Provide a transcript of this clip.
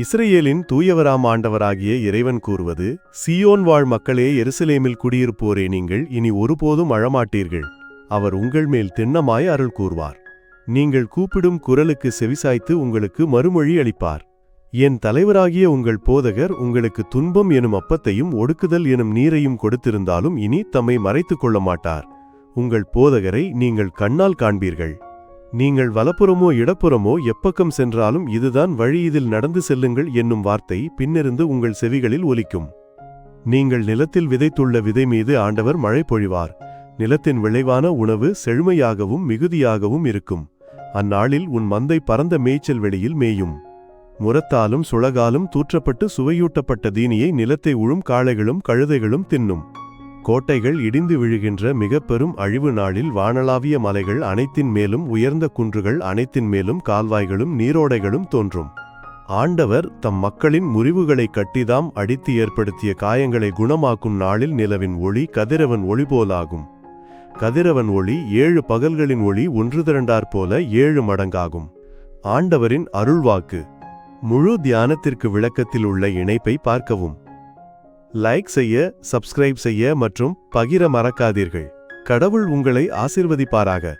இஸ்ரேலின் தூயவராம் ஆண்டவராகிய இறைவன் கூறுவது சியோன் வாழ் மக்களே எருசலேமில் குடியிருப்போரே நீங்கள் இனி ஒருபோதும் அழமாட்டீர்கள். அவர் உங்கள் மேல் திண்ணமாய் அருள் கூறுவார். நீங்கள் கூப்பிடும் குரலுக்கு செவிசாய்த்து உங்களுக்கு மறுமொழி அளிப்பார். என் தலைவராகிய உங்கள் போதகர் உங்களுக்கு துன்பம் எனும் அப்பத்தையும் ஒடுக்குதல் எனும் நீரையும் கொடுத்திருந்தாலும் இனி தம்மை மறைத்துக் கொள்ள மாட்டார் உங்கள் போதகரை நீங்கள் கண்ணால் காண்பீர்கள். நீங்கள் வலப்புறமோ இடப்புறமோ எப்பக்கம் சென்றாலும் இதுதான் வழி இதில் நடந்து செல்லுங்கள் என்னும் வார்த்தை பின்னிருந்து உங்கள் செவிகளில் ஒலிக்கும். நீங்கள் நிலத்தில் விதைத்துள்ள விதை மீது ஆண்டவர் மழை பொழிவார். நிலத்தின் விளைவான உணவு செழுமையாகவும் மிகுதியாகவும் இருக்கும். அந்நாளில் உன் மந்தை பரந்த மேய்ச்சல் வெளியில் மேயும். முரத்தாலும் சுழகாலும் தூற்றப்பட்டு சுவையூட்டப்பட்ட தீனியை நிலத்தை உழும் காளைகளும் கழுதைகளும் தின்னும். கோட்டைகள் இடிந்து விழுகின்ற மிக பெரும் அழிவு நாளில் வானளாவிய மலைகள் அனைத்தின் மேலும் உயர்ந்த குன்றுகள் அனைத்தின் மேலும் கால்வாய்களும் நீரோடைகளும் தோன்றும். ஆண்டவர் தம் மக்களின் முறிவுகளை கட்டிதாம் அடித்து ஏற்படுத்திய காயங்களை குணமாக்கும் நாளில் நிலவின் ஒளி கதிரவன் ஒளி போலாகும். கதிரவன் ஒளி ஏழு பகல்களின் ஒளி ஒன்று திரண்டார் போல ஏழு மடங்காகும். ஆண்டவரின் அருள்வாக்கு. முழு தியானத்திற்கு விளக்கத்தில் உள்ள இணைப்பை பார்க்கவும். லைக் செய்ய சப்ஸ்கிரைப் செய்ய மற்றும் பகிர மறக்காதீர்கள். கடவுள் உங்களை ஆசிர்வதிப்பாராக.